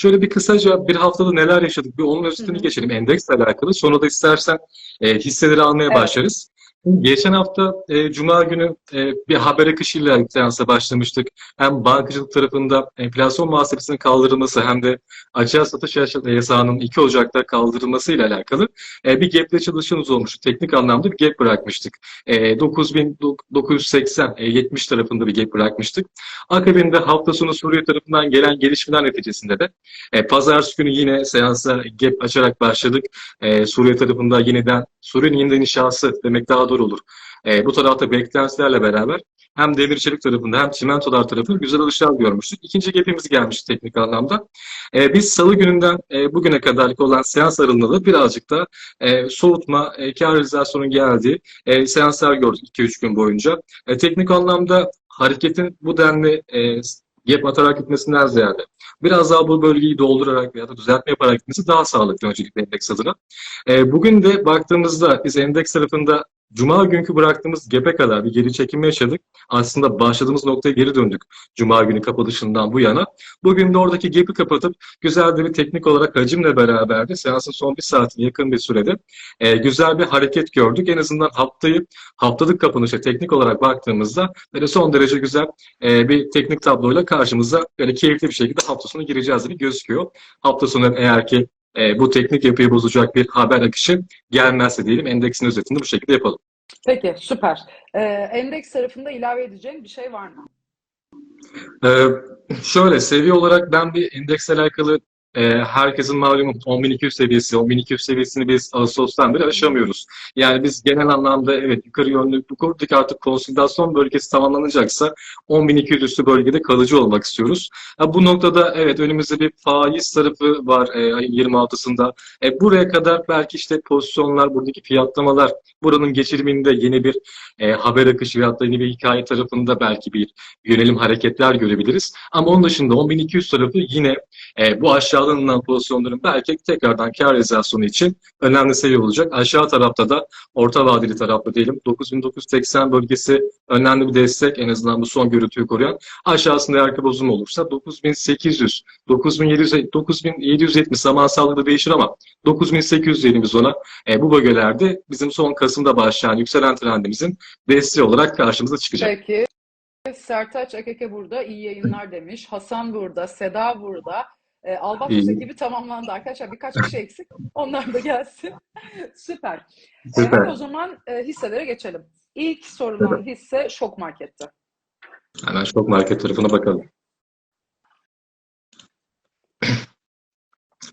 Şöyle bir kısaca bir haftada neler yaşadık bir onun üstünü geçelim endeksle alakalı. Sonra da istersen e, hisseleri almaya Evet. başlarız. Geçen hafta e, Cuma günü e, bir haber akışıyla seansa başlamıştık. Hem bankacılık tarafında enflasyon muhasebesinin kaldırılması hem de açığa satış yasağının 2 Ocak'ta kaldırılması ile alakalı e, bir gap'le çalışmamız olmuştu. Teknik anlamda bir gap bırakmıştık. E, 9980 e, 70 tarafında bir gap bırakmıştık. Akabinde hafta sonu Suriye tarafından gelen gelişmeler neticesinde de e, pazartesi günü yine seansa gap açarak başladık. E, Suriye tarafında yeniden, Suriye'nin yeniden inşası demek daha doğru olur. E, bu tarafta beklentilerle beraber hem demir çelik tarafında hem çimentolar tarafında güzel alışlar görmüştük. İkinci gapimiz gelmişti teknik anlamda. E, biz salı gününden e, bugüne kadarlık olan seans aralığında birazcık da e, soğutma, e, kar realizasyonun geldiği e, seanslar gördük 2-3 gün boyunca. E, teknik anlamda hareketin bu denli e, gap atarak gitmesinden ziyade biraz daha bu bölgeyi doldurarak veya da düzeltme yaparak gitmesi daha sağlıklı öncelikle endeks adına. E, bugün de baktığımızda biz endeks tarafında Cuma günkü bıraktığımız gap'e kadar bir geri çekilme yaşadık. Aslında başladığımız noktaya geri döndük Cuma günü kapanışından bu yana. Bugün de oradaki gap'i kapatıp güzel bir teknik olarak hacimle beraber de seansın son bir saatine yakın bir sürede e, güzel bir hareket gördük. En azından haftayı haftalık kapanışa teknik olarak baktığımızda böyle son derece güzel e, bir teknik tabloyla karşımıza böyle keyifli bir şekilde hafta sonu gireceğiz gibi gözüküyor. Hafta sonu eğer ki e, bu teknik yapıyı bozacak bir haber akışı gelmezse diyelim endeksin özetini bu şekilde yapalım. Peki, süper. Ee, endeks tarafında ilave edeceğin bir şey var mı? Ee, şöyle seviye olarak ben bir endeksle alakalı e, herkesin malumu 10.200 seviyesi, 10.200 seviyesini biz Ağustos'tan beri aşamıyoruz. Yani biz genel anlamda evet yukarı yönlü bu kurduk artık konsolidasyon bölgesi tamamlanacaksa 10.200 üstü bölgede kalıcı olmak istiyoruz. Ha, bu noktada evet önümüzde bir faiz tarafı var e, ayın 26'sında. E, buraya kadar belki işte pozisyonlar, buradaki fiyatlamalar, buranın geçiriminde yeni bir e, haber akışı veyahut da yeni bir hikaye tarafında belki bir yönelim hareketler görebiliriz. Ama onun dışında 10.200 tarafı yine e, bu aşağıdan alınan pozisyonların belki tekrardan kar realizasyonu için önemli seviye olacak. Aşağı tarafta da orta vadeli tarafta diyelim 9980 bölgesi önemli bir destek en azından bu son görüntüyü koruyan. Aşağısında eğer ki bozulma olursa 9800, 9700, 9770 zamansallığı da değişir ama 9800 diyelim biz ona. E, bu bölgelerde bizim son Kasım'da başlayan yükselen trendimizin desteği olarak karşımıza çıkacak. Peki. Sertaç Akeke burada, iyi yayınlar demiş. Hasan burada, Seda burada. E, Albatros İyi. ekibi tamamlandı arkadaşlar. Birkaç kişi eksik. Onlar da gelsin. Süper. Süper. Hemen o zaman e, hisselere geçelim. İlk sorulan hisse şok marketti. Hemen şok market tarafına bakalım.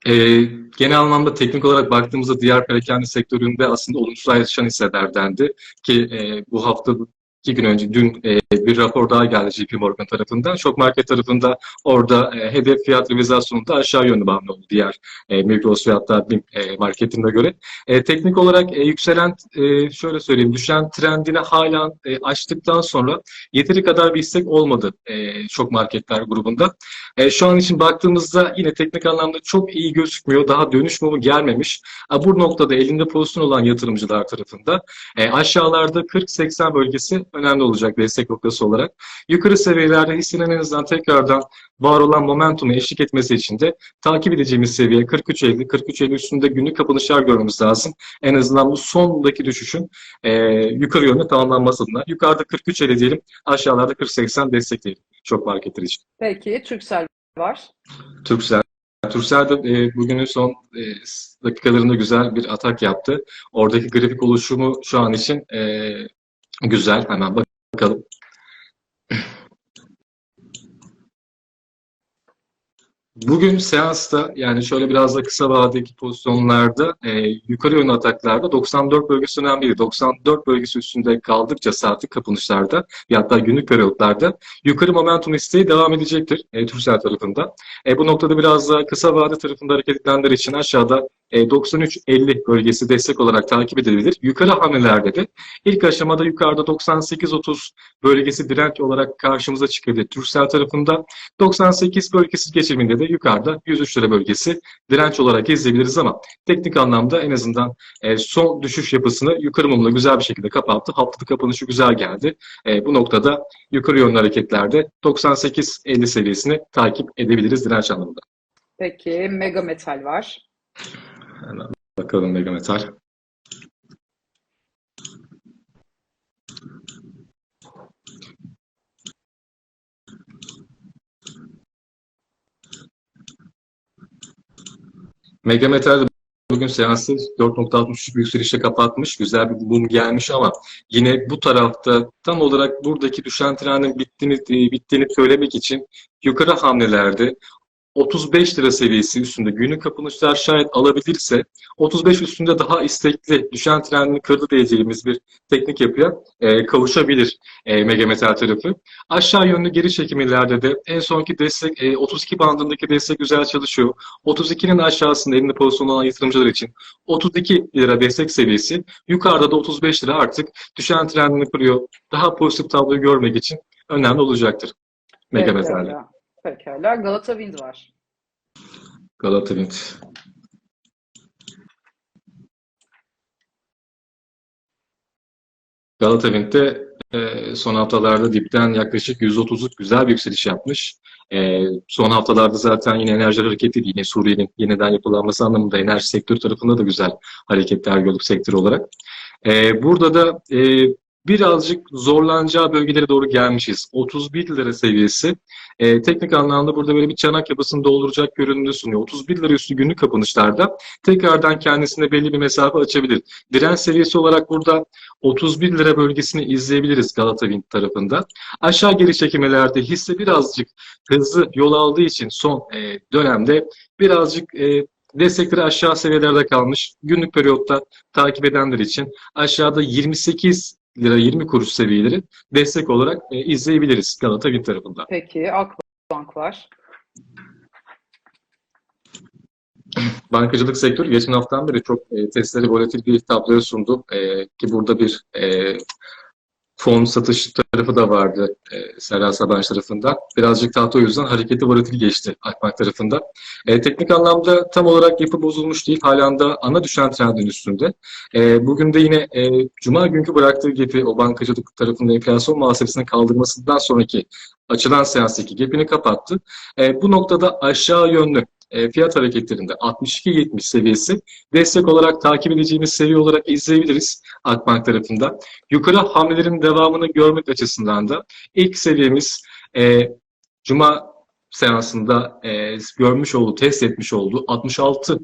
Ee, genel anlamda teknik olarak baktığımızda diğer perakende sektöründe aslında olumsuz ayrışan hisselerdendi. Ki e, bu hafta iki gün önce dün e, bir rapor daha geldi JP Morgan tarafından. Şok market tarafında orada e, hedef fiyat revizasyonunda aşağı yönlü bağımlı oldu diğer e, Migros veyahut da BİM e, marketine göre. E, teknik olarak e, yükselen e, şöyle söyleyeyim düşen trendini hala e, açtıktan sonra yeteri kadar bir istek olmadı e, şok marketler grubunda. E, şu an için baktığımızda yine teknik anlamda çok iyi gözükmüyor. Daha dönüş mumu gelmemiş. Ha, bu noktada elinde pozisyon olan yatırımcılar tarafında e, aşağılarda 40-80 bölgesi önemli olacak destek noktası olarak. Yukarı seviyelerde hissenin en azından tekrardan var olan momentumu eşlik etmesi için de takip edeceğimiz seviye 43.50, 43.50 üstünde günlük kapanışlar görmemiz lazım. En azından bu sondaki düşüşün e, yukarı yönde tamamlanması adına. Yukarıda 43.50 diyelim, aşağılarda 40-80 destekleyelim çok marketler için. Peki, Türksel var. Türksel. Türksel de e, bugünün son e, dakikalarında güzel bir atak yaptı. Oradaki grafik oluşumu şu an için e, güzel. Hemen bakalım. Bugün seansta yani şöyle biraz da kısa vadedeki pozisyonlarda e, yukarı yönlü ataklarda 94 bölgesi önemliydi. 94 bölgesi üstünde kaldıkça saatlik kapanışlarda ya hatta günlük periyotlarda yukarı momentum isteği devam edecektir e, Türksel tarafında. E, bu noktada biraz da kısa vade tarafında hareket edenler için aşağıda e, 93.50 bölgesi destek olarak takip edilebilir. Yukarı hamlelerde de ilk aşamada yukarıda 98.30 bölgesi direnç olarak karşımıza çıkabilir. Türksel tarafında 98 bölgesi geçiminde de yukarıda 103 lira bölgesi direnç olarak izleyebiliriz ama teknik anlamda en azından e, son düşüş yapısını yukarı mumla güzel bir şekilde kapattı. Haftalık kapanışı güzel geldi. E, bu noktada yukarı yönlü hareketlerde 98.50 seviyesini takip edebiliriz direnç anlamında. Peki Mega Metal var. Hemen bakalım Mega Metal. Mega Metal bugün seansı 4.63 bir yükselişle kapatmış. Güzel bir mum gelmiş ama yine bu tarafta tam olarak buradaki düşen trendin bittiğini, bittiğini söylemek için yukarı hamlelerde 35 lira seviyesi üstünde günlük kapanışlar şayet alabilirse 35 üstünde daha istekli düşen trendini kırdı diyeceğimiz bir teknik yapıya e, kavuşabilir e, Mega Metal tarafı. Aşağı yönlü geri çekimlerde de en sonki destek e, 32 bandındaki destek güzel çalışıyor. 32'nin aşağısında elinde pozisyon olan yatırımcılar için 32 lira destek seviyesi. Yukarıda da 35 lira artık düşen trendini kırıyor. Daha pozitif tabloyu görmek için önemli olacaktır Mega Metal'de. Pekala. Pekala. Galata Wind var. Galata Wind. Galata Wind'de e, son haftalarda dipten yaklaşık %30'luk güzel bir yükseliş yapmış. E, son haftalarda zaten yine enerji hareketi yine Suriye'nin yeniden yapılanması anlamında enerji sektörü tarafında da güzel hareketler gördük sektör olarak. E, burada da e, birazcık zorlanacağı bölgelere doğru gelmişiz. 31 lira seviyesi e, teknik anlamda burada böyle bir çanak yapısını dolduracak görünümünü sunuyor. 31 lira üstü günlük kapanışlarda tekrardan kendisine belli bir mesafe açabilir. Direnç seviyesi olarak burada 31 lira bölgesini izleyebiliriz Galata Wind tarafında. Aşağı geri çekimlerde hisse birazcık hızlı yol aldığı için son e, dönemde birazcık e, destekleri aşağı seviyelerde kalmış. Günlük periyotta takip edenler için aşağıda 28 lira 20 kuruş seviyeleri destek olarak e, izleyebiliriz Galata Wind tarafında. Peki Akbank var. Bankacılık sektörü geçen haftadan beri çok e, testleri volatil bir tabloya sundu. E, ki burada bir e, fon satış tarafı da vardı e, Serra Sabancı tarafından. Birazcık tahta o yüzden hareketi volatil geçti Akbank tarafında. E, teknik anlamda tam olarak yapı bozulmuş değil. Halen de ana düşen trendin üstünde. E, bugün de yine e, Cuma günkü bıraktığı gibi o bankacılık tarafında enflasyon muhasebesinin kaldırmasından sonraki açılan seanstaki gapini kapattı. E, bu noktada aşağı yönlü e, fiyat hareketlerinde 62.70 seviyesi destek olarak takip edeceğimiz seviye olarak izleyebiliriz Akbank tarafında. Yukarı hamlelerin devamını görmek açısından da ilk seviyemiz e, Cuma seansında e, görmüş olduğu, test etmiş olduğu 66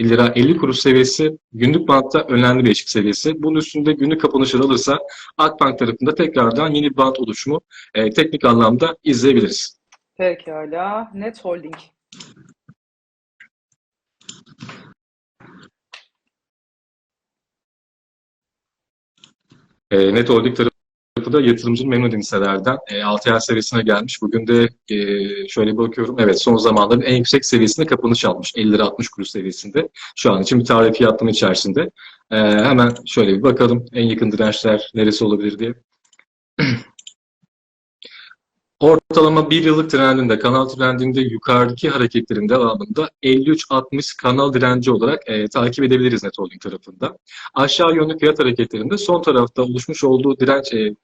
lira 50 kuruş seviyesi günlük bantta önemli bir eşik seviyesi. Bunun üstünde günlük kapanışlar alırsa Akbank tarafında tekrardan yeni bant oluşumu e, teknik anlamda izleyebiliriz. Pekala. Net Holding. E, Net Holding tarafı da yatırımcının memnun edin hisselerden e, 6 ay seviyesine gelmiş. Bugün de e, şöyle bakıyorum. Evet son zamanların en yüksek seviyesinde kapanış almış. 50 lira 60 kuruş seviyesinde. Şu an için bir tarih fiyatlama içerisinde. E, hemen şöyle bir bakalım en yakın dirençler neresi olabilir diye. Ortalama bir yıllık trendinde, kanal trendinde yukarıdaki hareketlerin devamında 53-60 kanal direnci olarak e, takip edebiliriz Net Holding tarafında. Aşağı yönlü fiyat hareketlerinde son tarafta oluşmuş olduğu direnç e,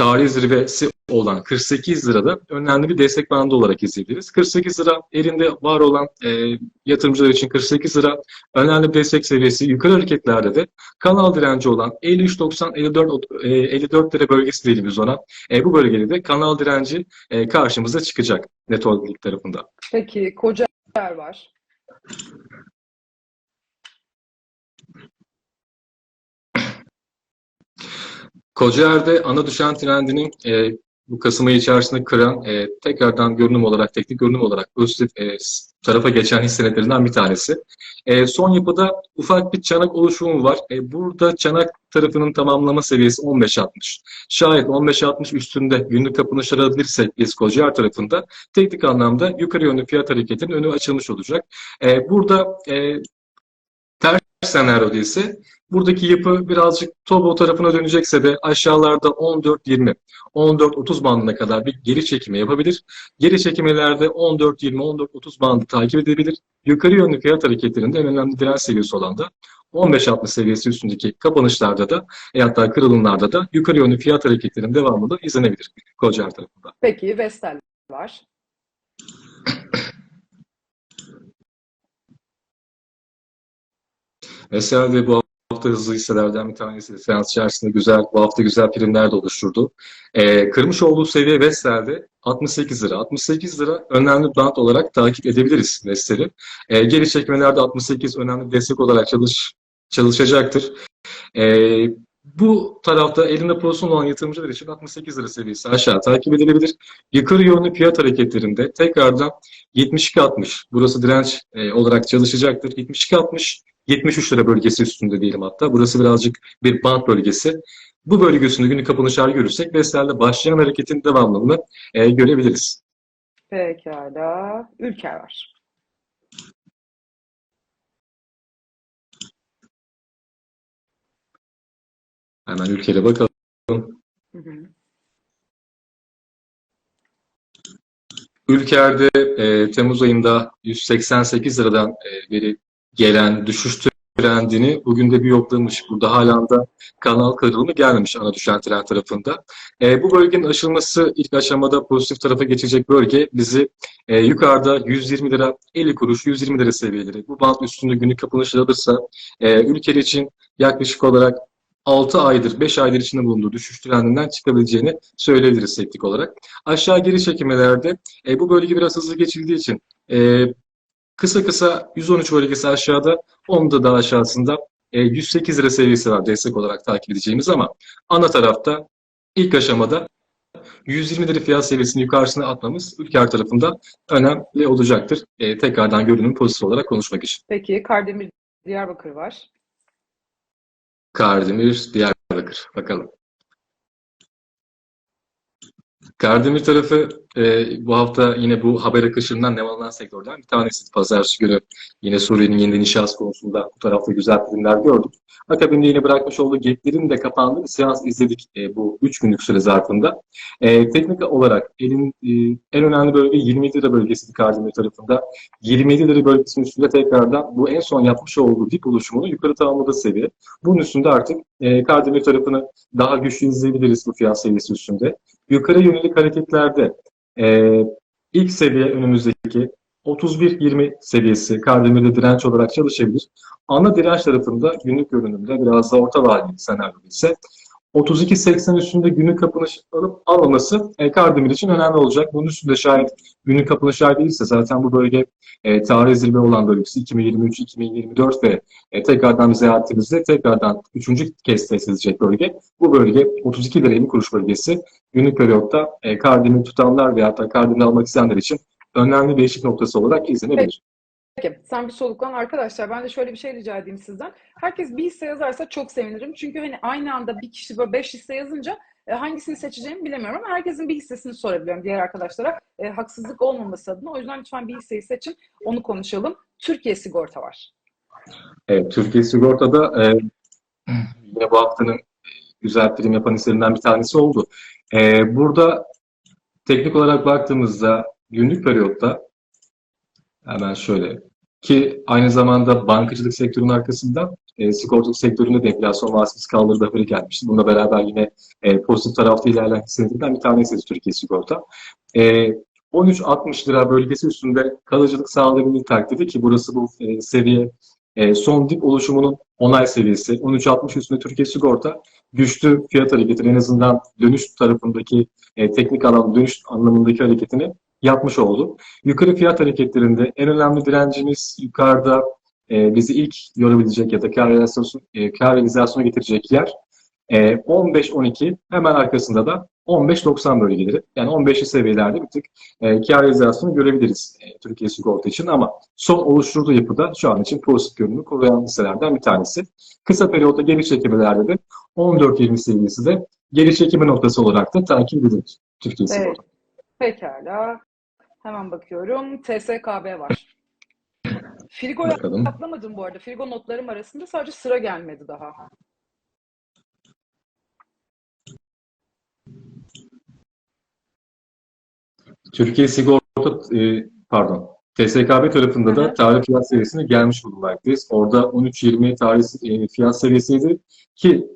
tarihi zirvesi olan 48 lirada önemli bir destek bandı olarak izleyebiliriz. 48 lira elinde var olan e, yatırımcılar için 48 lira önemli bir destek seviyesi. Yukarı hareketlerde de kanal direnci olan 53.90 54 e, 54 lira bölgesi dediğimiz ona. E, bu bölgede de kanal direnci e, karşımıza çıkacak Net Holding tarafında. Peki Kocaer var. Kocaer'de ana düşen trendinin e, bu Kasım ayı içerisinde kıran e, tekrardan görünüm olarak, teknik görünüm olarak pozitif e, tarafa geçen hissenetlerinden bir tanesi. E, son yapıda ufak bir çanak oluşumu var. E, burada çanak tarafının tamamlama seviyesi 15.60. Şayet 15.60 üstünde günlük kapanışlar alabilirsek biz Kocaer tarafında teknik anlamda yukarı yönlü fiyat hareketinin önü açılmış olacak. E, burada e, Ters senaryoda ise buradaki yapı birazcık Tobo tarafına dönecekse de aşağılarda 14-20, 14-30 bandına kadar bir geri çekime yapabilir. Geri çekimelerde 14-20, 14-30 bandı takip edebilir. Yukarı yönlü fiyat hareketlerinde en önemli direnç seviyesi olan da 15-60 seviyesi üstündeki kapanışlarda da e hatta kırılımlarda da yukarı yönlü fiyat hareketlerinin devamı da izlenebilir Kocar tarafında. Peki Vestel var. Mesela de bu hafta hızlı hisselerden bir tanesi. Seans içerisinde güzel, bu hafta güzel primler de oluşturdu. Ee, kırmış olduğu seviye Vestel'de 68 lira. 68 lira önemli band olarak takip edebiliriz Vestel'i. Ee, geri çekmelerde 68 önemli destek olarak çalış, çalışacaktır. Ee, bu tarafta elinde pozisyon olan yatırımcılar için 68 lira seviyesi aşağı takip edilebilir. Yukarı yönlü fiyat hareketlerinde tekrardan 72.60 burası direnç e, olarak çalışacaktır. 72.60 73 lira bölgesi üstünde diyelim hatta. Burası birazcık bir band bölgesi. Bu bölge üstünde günlük kapanışlar görürsek Vestel'de başlayan hareketin devamlılığını e, görebiliriz. Pekala. Ülker var. Hemen ülkeye bakalım. Hı hı. Ülker'de e, Temmuz ayında 188 liradan e, beri gelen düşüş trendini bugün de bir yoklamış. Burada hala da kanal kırılımı gelmemiş ana düşen trend tarafında. E, bu bölgenin aşılması ilk aşamada pozitif tarafa geçecek bölge bizi e, yukarıda 120 lira 50 kuruş 120 lira seviyeleri. Bu band üstünde günlük kapanışlar alırsa e, ülke için yaklaşık olarak 6 aydır, 5 aydır içinde bulunduğu düşüş trendinden çıkabileceğini söyleyebiliriz teknik olarak. Aşağı geri çekimlerde e, bu bölge biraz hızlı geçildiği için e, kısa kısa 113 bölgesi aşağıda, onun da daha aşağısında e, 108 lira seviyesi var destek olarak takip edeceğimiz ama ana tarafta ilk aşamada 120 lira fiyat seviyesini yukarısına atmamız ülker tarafında önemli olacaktır. E, tekrardan görünüm pozitif olarak konuşmak için. Peki Kardemir Diyarbakır var. Kardemir, Diyarbakır. Bakalım. Kardemir tarafı e, bu hafta yine bu haber akışından nemallanan sektörden bir tanesi. Pazartesi günü yine Suriye'nin yeniden inşası konusunda bu tarafta güzel primler gördük. Akabinde yine bırakmış olduğu gaplerin de kapandığı bir seans izledik e, bu 3 günlük süre zarfında. E, teknik olarak elin e, en önemli bölge 27 lira bölgesiydi Kardemir tarafında. 27 lira bölgesinin üstünde tekrardan bu en son yapmış olduğu dip oluşumunu yukarı tamamladığı seviye. Bunun üstünde artık e, Kardemir tarafını daha güçlü izleyebiliriz bu fiyat seviyesi üstünde. Yukarı yönelik hareketlerde e, ilk seviye önümüzdeki 31-20 seviyesi Kardemir'de direnç olarak çalışabilir. Ana direnç tarafında günlük görünümde biraz da orta vadeli senaryoda ise 32.80 üstünde günlük kapanış alıp almaması e, Kardemir için önemli olacak. Bunun üstünde şayet günlük kapanışlar değilse zaten bu bölge e, tarih zirve olan bölgesi 2023-2024 ve e, tekrardan ziyaretimizde tekrardan üçüncü kez test edilecek bölge. Bu bölge 32 lira 50 kuruş bölgesi. Günlük periyotta e, Kardemir tutanlar veya da Kardemir almak isteyenler için önemli eşik noktası olarak izlenebilir. Peki sen bir soluklan arkadaşlar. Ben de şöyle bir şey rica edeyim sizden. Herkes bir hisse yazarsa çok sevinirim. Çünkü hani aynı anda bir kişi böyle beş hisse yazınca e, hangisini seçeceğimi bilemiyorum ama herkesin bir hissesini sorabiliyorum diğer arkadaşlara. E, haksızlık olmaması adına. O yüzden lütfen bir hisseyi seçin. Onu konuşalım. Türkiye Sigorta var. Evet, Türkiye Sigorta'da e, yine bu haftanın güzel prim yapan hisselerinden bir tanesi oldu. E, burada teknik olarak baktığımızda günlük periyotta hemen şöyle ki aynı zamanda bankacılık sektörünün arkasında e, sigortalık sektöründe de enflasyon vasıtası kaldırdığı haberi gelmişti. Bununla beraber yine e, pozitif tarafta ilerleyen hisselerden bir tanesi Türkiye Sigorta. E, 13.60 lira bölgesi üstünde kalıcılık sağlayabildiği takdirde ki burası bu e, seviye e, son dip oluşumunun onay seviyesi 13.60 üstünde Türkiye Sigorta güçlü fiyat hareketi en azından dönüş tarafındaki e, teknik alan dönüş anlamındaki hareketini yapmış oldu. Yukarı fiyat hareketlerinde en önemli direncimiz yukarıda e, bizi ilk yorabilecek ya da kar realizasyonu, e, kar realizasyona getirecek yer e, 15-12 hemen arkasında da 15-90 bölgeleri. Yani 15'li seviyelerde bir tık e, kar realizasyonu görebiliriz e, Türkiye Sigorta için ama son oluşturduğu yapıda şu an için pozitif görünümü koruyan hisselerden bir tanesi. Kısa periyotta geri çekimlerde de 14-20 seviyesi de geri çekimi noktası olarak da takip edilir Türkiye Evet. Sigorta. Pekala. Hemen bakıyorum. TSKB var. Frigo'ya Bakalım. atlamadım bu arada. Frigo notlarım arasında sadece sıra gelmedi daha. Türkiye Sigorta e, pardon TSKB tarafında da tarih fiyat seviyesine gelmiş bulunmaktayız. Orada 13.20 tarih e, fiyat seviyesiydi ki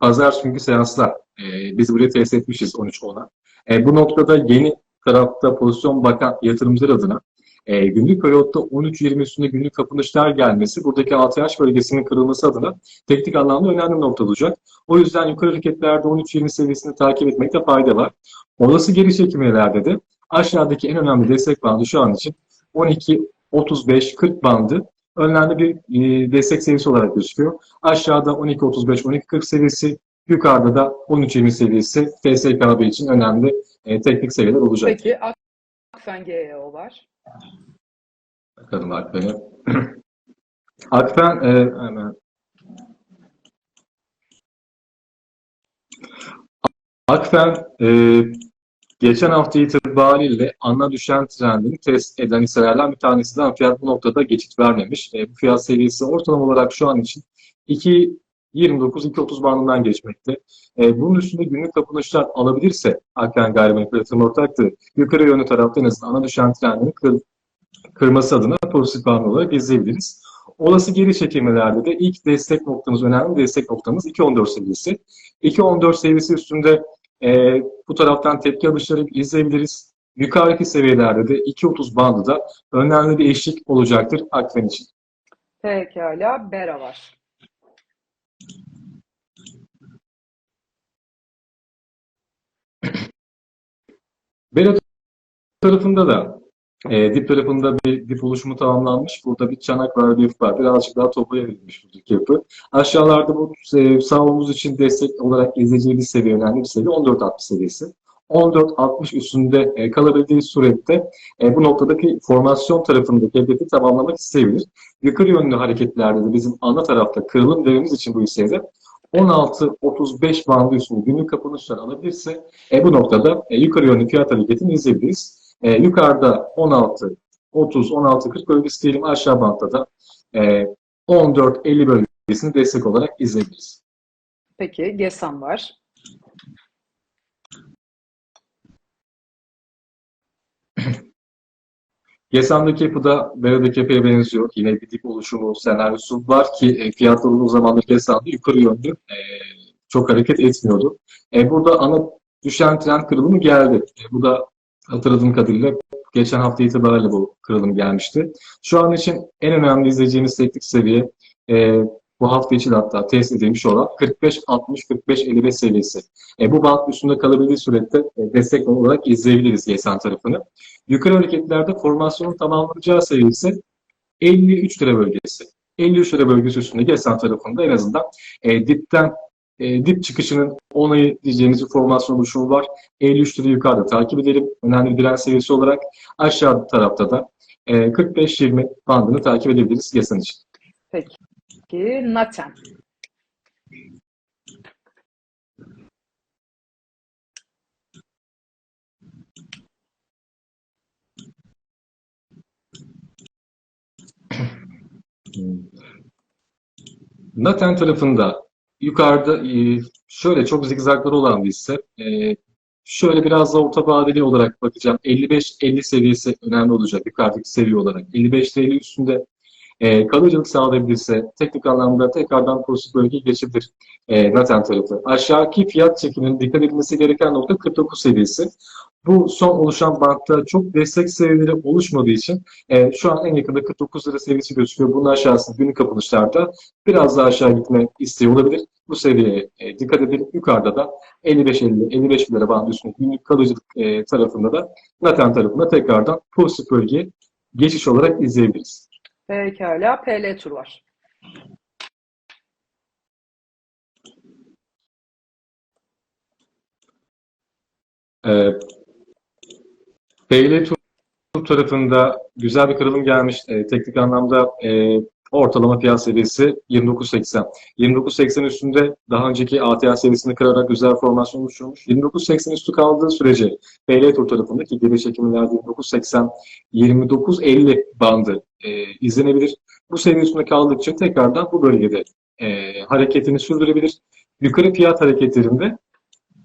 pazar günkü seanslar e, biz buraya test etmişiz 13.10'a. E, bu noktada yeni tarafta pozisyon bakan yatırımcılar adına e, günlük periyotta 13.20 üstünde günlük kapanışlar gelmesi buradaki ATH bölgesinin kırılması adına teknik anlamda önemli nokta olacak. O yüzden yukarı hareketlerde 13.20 seviyesini takip etmekte fayda var. Olası geri çekilmelerde de aşağıdaki en önemli destek bandı şu an için 12-35-40 bandı önemli bir e, destek seviyesi olarak gözüküyor. Aşağıda 12-35-12-40 seviyesi, yukarıda da 13-20 seviyesi TSKB için önemli e, teknik seviyeler olacak. Peki Akfen GEO var. Bakalım Akfen'e. Akfen e, hemen. Akfen e, geçen hafta itibariyle ana düşen trendini test eden hisselerden bir tanesi de fiyat bu noktada geçit vermemiş. E, bu fiyat seviyesi ortalama olarak şu an için 2.29-2.30 bandından geçmekte. E, bunun üstünde günlük kapanışlar alabilirse Akfen Gayrimenkul Yatırım Ortaklığı yukarı yönlü tarafta en azından ana düşen trendini kır, kırması adına pozitif bağımlı olarak izleyebiliriz. Olası geri çekilmelerde de ilk destek noktamız, önemli destek noktamız 2.14 seviyesi. 2.14 seviyesi üstünde e, bu taraftan tepki alışları izleyebiliriz. Yukarıdaki seviyelerde de 2.30 bandı da önemli bir eşlik olacaktır Akfen için. Pekala Bera var. Berat tarafında da e, dip tarafında bir dip oluşumu tamamlanmış. Burada bir çanak var, bir var. Birazcık daha toplayabilmiş buradaki yapı. Aşağılarda bu e, sağ omuz için destek olarak izleyeceğimiz seviye önemli bir seviye 14.60 seviyesi. 14.60 üstünde e, kalabildiği surette e, bu noktadaki formasyon tarafındaki hedefi tamamlamak isteyebilir. Yukarı yönlü hareketlerde de bizim ana tarafta kırılım dememiz için bu hissede 16.35 bandı üstünde günlük kapanışlar alabilirse e, bu noktada e, yukarı yönlü fiyat hareketini izleyebiliriz. E, yukarıda 16, 30, 16, 40 bölgesi diyelim aşağı bantta da e, 14, 50 bölgesini destek olarak izleyebiliriz. Peki Gesan var. Gesan'daki yapı da Beradaki yapıya benziyor. Yine bir dip oluşumu senaryosu var ki e, fiyatlar uzun zamandır Gesan'da yukarı yönlü e, çok hareket etmiyordu. E, burada ana düşen trend kırılımı geldi. E, bu da hatırladığım kadarıyla geçen hafta itibariyle bu kırılım gelmişti. Şu an için en önemli izleyeceğimiz teknik seviye e, bu hafta için hatta test edilmiş olan 45-60-45-55 seviyesi. E, bu band üstünde kalabildiği surette e, destek olarak izleyebiliriz Gesan tarafını. Yukarı hareketlerde formasyonun tamamlanacağı seviyesi 53 lira bölgesi. 53 lira bölgesi üstünde Gesan tarafında en azından e, dipten e, dip çıkışının onayı diyeceğimiz bir formasyon oluşumu var. 53 lira yukarıda takip edelim. Önemli bir direnç seviyesi olarak aşağı tarafta da e, 45-20 bandını takip edebiliriz Gesan için. Peki Naten. Naten tarafında yukarıda e, şöyle çok zigzagları olan bir hisse. E, Şöyle biraz da orta vadeli olarak bakacağım. 55-50 seviyesi önemli olacak yukarıdaki seviye olarak. 55 TL üstünde e, kalıcılık sağlayabilirse teknik anlamda tekrardan pozitif bölgeye geçebilir e, Naten tarafı. Aşağıki fiyat çekiminin dikkat edilmesi gereken nokta 49 seviyesi. Bu son oluşan bantta çok destek seviyeleri oluşmadığı için e, şu an en yakında 49 lira seviyesi gözüküyor. Bunun aşağısı günlük kapanışlarda biraz daha aşağı gitme isteği olabilir. Bu seviyeye e, dikkat edelim. Yukarıda da 55-50-55 lira bandı üstünde günlük kalıcılık e, tarafında da Naten tarafında tekrardan pozitif bölgeye geçiş olarak izleyebiliriz. Pekala PL tur var. E, PL tur tarafında güzel bir kırılım gelmiş. E, teknik anlamda e, ortalama fiyat seviyesi 29.80. 29.80 üstünde daha önceki ATH seviyesini kırarak güzel formasyon oluşturmuş. 29.80 üstü kaldığı sürece PL tur tarafındaki geri çekimlerde 29.80 29.50 bandı e, izlenebilir. Bu seviye üstünde kaldıkça tekrardan bu bölgede e, hareketini sürdürebilir. Yukarı fiyat hareketlerinde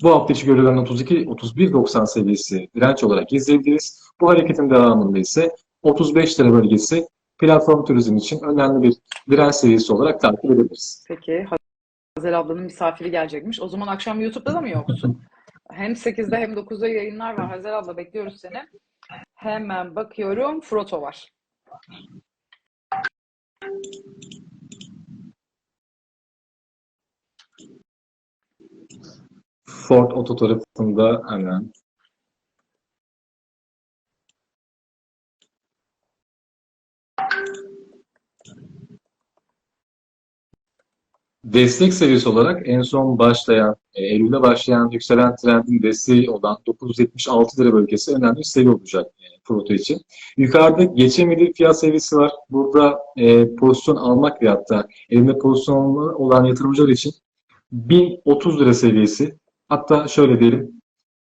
bu hafta içi görülen 32-31.90 seviyesi direnç olarak izleyebiliriz. Bu hareketin devamında ise 35 lira bölgesi platform turizm için önemli bir direnç seviyesi olarak takip edebiliriz. Peki Hazel ablanın misafiri gelecekmiş. O zaman akşam YouTube'da da mı yoksun? Hem 8'de hem 9'da yayınlar var. Hazel abla bekliyoruz seni. Hemen bakıyorum. Froto var. Ford Oto tarafında hemen Destek seviyesi olarak en son başlayan, e, Eylül'de başlayan yükselen trendin desteği olan 976 lira bölgesi önemli bir seviye olacak e, Proto için. Yukarıda geçemediği fiyat seviyesi var. Burada e, pozisyon almak ve hatta elinde pozisyon olan yatırımcılar için 1030 lira seviyesi hatta şöyle diyelim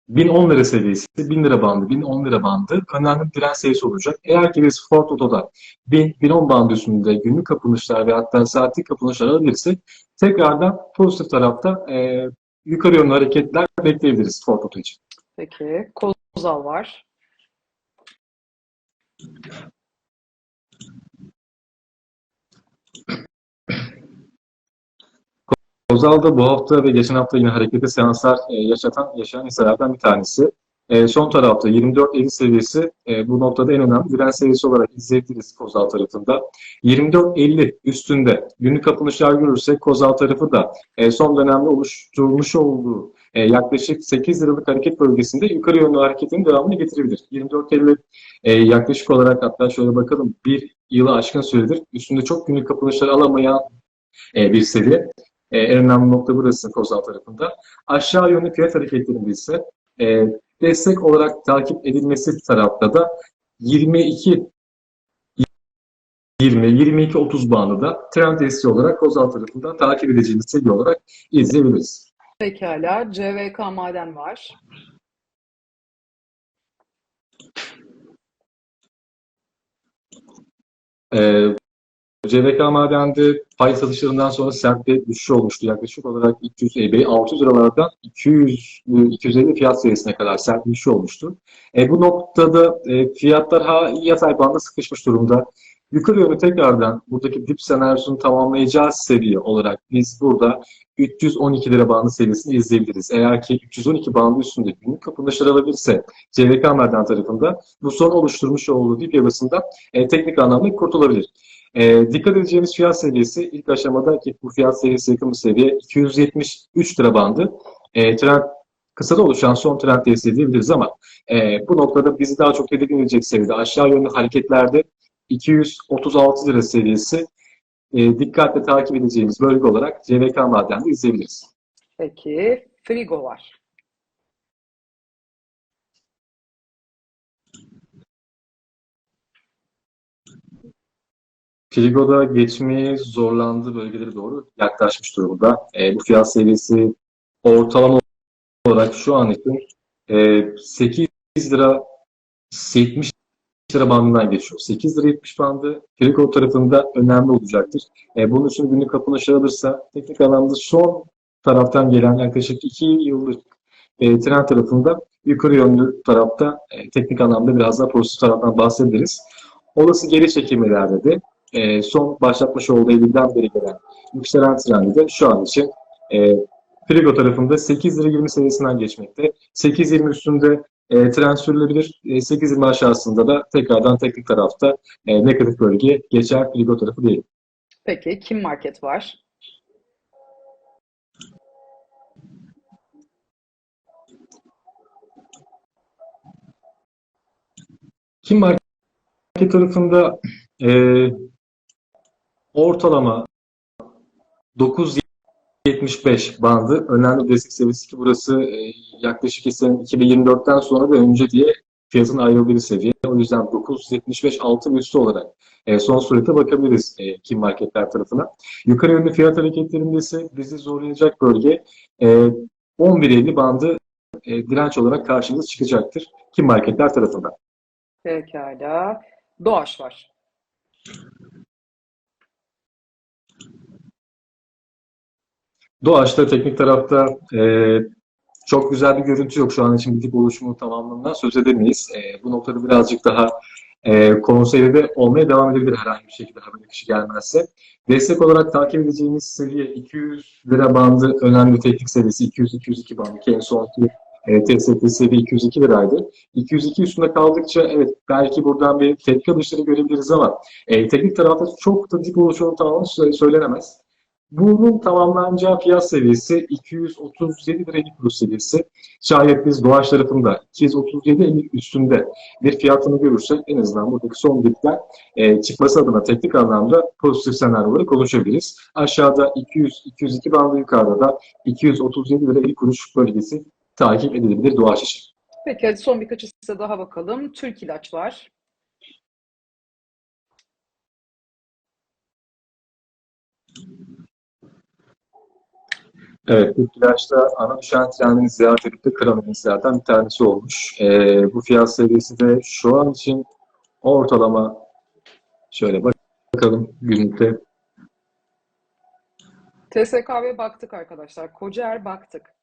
1010 lira seviyesi, 1000 lira bandı, 1010 lira bandı önemli direnç seviyesi olacak. Eğer ki biz Ford Oto'da 1000, 1010 bandı üstünde günlük kapanışlar ve hatta saatlik kapanışlar alabilirsek tekrardan pozitif tarafta e, yukarı yönlü hareketler bekleyebiliriz Ford Oto için. Peki. Kozal var. Kozal'da bu hafta ve geçen hafta yine hareketli seanslar e, yaşatan, yaşayan hisselerden bir tanesi. E, son tarafta 24.50 seviyesi e, bu noktada en önemli direnç seviyesi olarak izleyebiliriz Kozal tarafında. 24.50 üstünde günlük kapanışlar görürsek Kozal tarafı da son dönemde oluşturmuş olduğu yaklaşık 8 liralık hareket bölgesinde yukarı yönlü hareketin devamını getirebilir. 24.50 e, yaklaşık olarak hatta şöyle bakalım bir yılı aşkın süredir üstünde çok günlük kapanışlar alamayan bir seviye. E, en önemli nokta burası Kozal tarafında. Aşağı yönlü fiyat hareketlerinde ise e, destek olarak takip edilmesi tarafta da 22 20-22-30 bandında trend desteği olarak Kozal tarafından takip edeceğimiz seviye olarak izleyebiliriz. Pekala. CVK Maden var. Ee, CVK Maden'de pay satışlarından sonra sert bir düşüş olmuştu. Yaklaşık olarak 200 eBay 600 liralardan 200 250 fiyat seviyesine kadar sert bir düşüş olmuştu. E, bu noktada e, fiyatlar ha yatay banda sıkışmış durumda. Yukarı yönlü tekrardan buradaki dip senaryosunu tamamlayacağı seviye olarak biz burada 312 lira bandı seviyesini izleyebiliriz. Eğer ki 312 bandı üstünde günlük kapanışlar alabilirse CVK Maden tarafında bu son oluşturmuş olduğu dip yapısından e, teknik anlamda kurtulabilir. E, dikkat edeceğimiz fiyat seviyesi ilk aşamada ki bu fiyat seviyesi yakın bir seviye 273 lira bandı. E, trend kısada oluşan son trend desteği diyebiliriz ama e, bu noktada bizi daha çok tedirgin edecek seviyede aşağı yönlü hareketlerde 236 lira seviyesi e, dikkatle takip edeceğimiz bölge olarak CVK Maden'de izleyebiliriz. Peki. Frigo var. Frigo'da geçmeye zorlandığı bölgelere doğru yaklaşmış durumda. E, bu fiyat seviyesi ortalama olarak şu an için e, 8 lira 70 lira bandından geçiyor. 8 lira 70 bandı Frigo tarafında önemli olacaktır. E, bunun için günlük kapanışı alırsa teknik anlamda son taraftan gelen yaklaşık 2 yıllık e, trend tarafında yukarı yönlü tarafta e, teknik anlamda biraz daha pozitif taraftan bahsederiz. Olası geri çekilmelerde de e, son başlatmış olduğu Eylül'den beri gelen yükselen trendi de şu an için e, Frigo tarafında 8 lira 20 seviyesinden geçmekte. 8.20 üstünde e, trend sürülebilir. E, 8.20 aşağısında da tekrardan teknik tarafta e, negatif bölge geçer Frigo tarafı değil. Peki. Kim Market var? Kim market tarafında e, ortalama 9.75 bandı önemli destek seviyesi ki burası e, yaklaşık ise 2024'ten sonra ve önce diye fiyatın ayrıldığı seviye. O yüzden 9.75 altı üstü olarak e, son surete bakabiliriz e, kim marketler tarafına. Yukarı yönlü fiyat hareketlerinde ise bizi zorlayacak bölge e, 11.50 bandı direnç olarak karşımıza çıkacaktır kim marketler tarafından. Pekala. Doğaç var. Doğaçta teknik tarafta e, çok güzel bir görüntü yok. Şu an için bir dip oluşumu tamamından söz edemeyiz. E, bu noktada birazcık daha e, konseride olmaya devam edebilir herhangi bir şekilde haber akışı gelmezse. Destek olarak takip edeceğimiz seviye 200 lira bandı önemli teknik seviyesi 200-202 bandı ki en sonki e, ettiği seviye 202 liraydı. 202 üstünde kaldıkça evet belki buradan bir tepki alışları görebiliriz ama e, teknik tarafta çok da dip oluşumu tamamen sö- söylenemez. Bunun tamamlanacağı fiyat seviyesi 237 lira 50 kuruş seviyesi. Şayet biz Doğaç tarafında 237 üstünde bir fiyatını görürsek en azından buradaki son dipten e, çıkması adına teknik anlamda pozitif senaryoları konuşabiliriz. Aşağıda 200-202 bandı yukarıda da 237 lira 50 kuruş bölgesi takip edilebilir Doğaç için. Peki hadi son birkaç hisse daha bakalım. Türk İlaç var. Evet, ilk ilaçta ana düşen trendini ziyaret edip de kıran hislerden bir tanesi olmuş. E, bu fiyat seviyesi de şu an için ortalama şöyle bak- bakalım günlükte TSKB'ye baktık arkadaşlar. Kocaer baktık.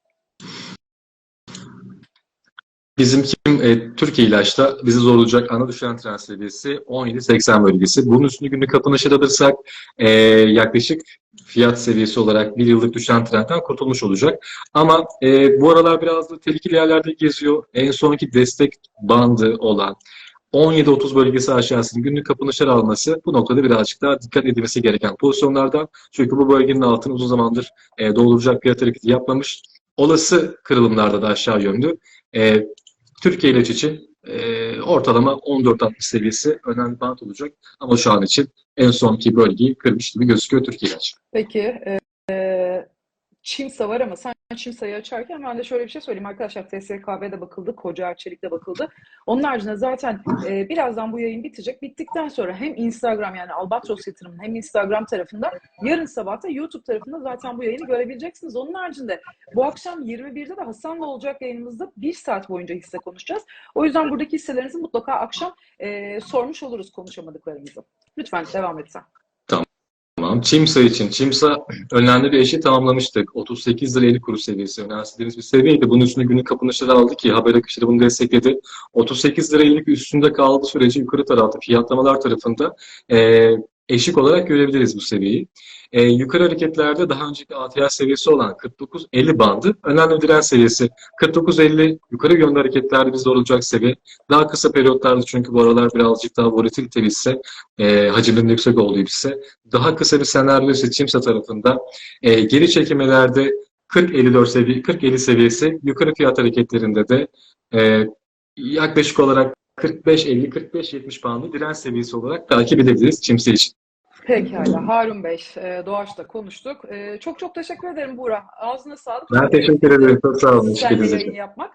Bizim kim e, Türkiye ilaçta bizi zorlayacak ana düşen trend seviyesi 17.80 bölgesi. Bunun üstünde günlük kapanışı alırsak e, yaklaşık fiyat seviyesi olarak bir yıllık düşen trendten kurtulmuş olacak. Ama e, bu aralar biraz da tehlikeli yerlerde geziyor. En sonki destek bandı olan 17.30 bölgesi aşağısında günlük kapanışlar alması bu noktada birazcık daha dikkat edilmesi gereken pozisyonlardan. Çünkü bu bölgenin altını uzun zamandır e, dolduracak fiyat hareketi yapmamış. Olası kırılımlarda da aşağı yönlü. E, Türkiye ilaç için e, ortalama 14.60 seviyesi önemli bant olacak. Ama şu an için en sonki bölgeyi kırmış gibi gözüküyor Türkiye ilaç. Peki e, Çimsa var ama sen Çimsa'yı açarken ben de şöyle bir şey söyleyeyim arkadaşlar. TSKB'de bakıldı, Kocaer Çelik'te bakıldı. Onun haricinde zaten e, birazdan bu yayın bitecek. Bittikten sonra hem Instagram yani Albatros Yatırım'ın hem Instagram tarafında yarın sabah da YouTube tarafında zaten bu yayını görebileceksiniz. Onun haricinde bu akşam 21'de de Hasan'la olacak yayınımızda bir saat boyunca hisse konuşacağız. O yüzden buradaki hisselerinizi mutlaka akşam e, sormuş oluruz konuşamadıklarımızı. Lütfen devam et sen. Tamam. Çimsa için. Çimsa önemli bir eşi tamamlamıştık. 38 lira 50 kuruş seviyesi önemsediğimiz bir seviyeydi. Bunun üstüne günlük kapanışları aldı ki haber akışları bunu destekledi. 38 lira 50 üstünde kaldığı sürece yukarı tarafta fiyatlamalar tarafında e, eşik olarak görebiliriz bu seviyeyi. E, yukarı hareketlerde daha önceki ATH seviyesi olan 49-50 bandı önemli direnç seviyesi. 49-50 yukarı yönlü hareketlerde bizde olacak seviye. Daha kısa periyotlarda çünkü bu aralar birazcık daha volatilite ise e, haciminin yüksek olduğu ise daha kısa bir senaryo ise Çimsa tarafında e, geri çekilmelerde 40-54 seviye 40-50 seviyesi yukarı fiyat hareketlerinde de e, yaklaşık olarak 45-50 45-70 bandı direnç seviyesi olarak takip edebiliriz Çimsa için. Pekala. Harun Bey, e, Doğaç'ta konuştuk. E, çok çok teşekkür ederim Buğra. Ağzına sağlık. Ben teşekkür ederim. Çok sağ olun. İşbiriniz yayın yapmak.